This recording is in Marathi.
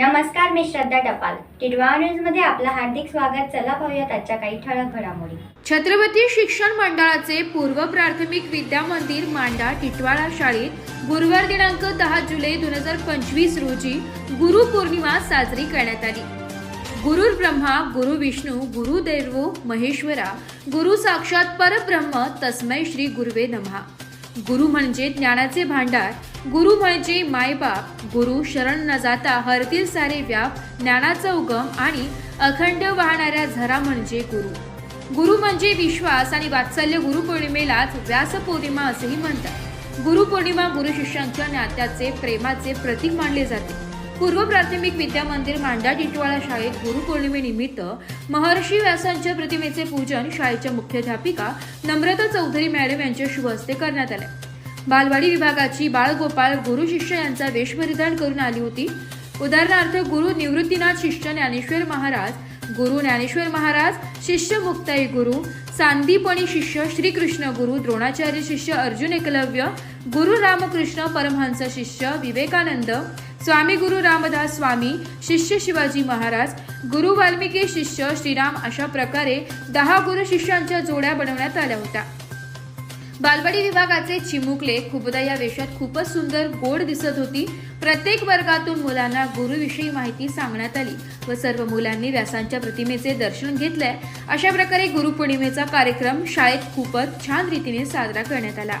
नमस्कार मी श्रद्धा टपाल. टिडवा न्यूजमध्ये आपलं हार्दिक स्वागत. चला पाहूयात आजच्या काही ठळक घडामोडी. छत्रपती शिक्षण मंडळाचे पूर्व प्राथमिक विद्या मंदिर मांडा टिटवाळा शाळेत गुरुवार दिनांक दहा जुलै दोन हजार पंचवीस रोजी गुरु पौर्णिमा साजरी करण्यात आली. गुरुर ब्रह्मा गुरु विष्णू गुरु महेश्वरा गुरु साक्षात परब्रह्म तस्मै श्री गुरुवे नमहा गुरु म्हणजे ज्ञानाचे भांडार गुरु म्हणजे मायबाप गुरु शरण न जाता हरतील सारे व्याप ज्ञानाचा उगम आणि अखंड वाहणाऱ्या झरा म्हणजे गुरु. गुरु म्हणजे विश्वास आणि वात्सल्य गुरुपौर्णिमेलाच व्यास पौर्णिमा असेही म्हणतात. गुरुपौर्णिमा गुरु शिष्यांच्या नात्याचे प्रेमाचे प्रतीक मानले जाते. पूर्व प्राथमिक विद्या मंदिर मांडा टिटवाळा शाळेत गुरुपौर्णिमेनिमित्त महर्षी व्यासांच्या प्रतिमेचे पूजन शाळेच्या मुख्याध्यापिका नम्रता चौधरी मॅडम यांच्या शुभ हस्ते करण्यात आले. बालवाडी विभागाची बाळगोपाळ गुरु शिष्य यांचा वेश परिधान करून आली होती. उदाहरणार्थ गुरु निवृत्तीनाथ शिष्य ज्ञानेश्वर महाराज गुरु ज्ञानेश्वर महाराज शिष्य मुक्ताई गुरु सांदीपणी शिष्य श्रीकृष्ण गुरु द्रोणाचार्य शिष्य अर्जुन एकलव्य गुरु रामकृष्ण परमहंस शिष्य विवेकानंद स्वामी गुरु रामदास स्वामी शिष्य शिवाजी महाराज गुरु वाल्मिकी शिष्य श्रीराम अशा प्रकारे दहा गुरु शिष्यांच्या जोड्या बनवण्यात आल्या होत्या. बालवाडी विभागाचे चिमुकले खूपदा या वेशात खूपच सुंदर गोड दिसत होती. प्रत्येक वर्गातून मुलांना गुरुविषयी माहिती सांगण्यात आली व सर्व मुलांनी व्यासांच्या प्रतिमेचे दर्शन घेतले. अशा प्रकारे गुरुपौर्णिमेचा कार्यक्रम शाळेत खूपच छान रीतीने साजरा करण्यात आला.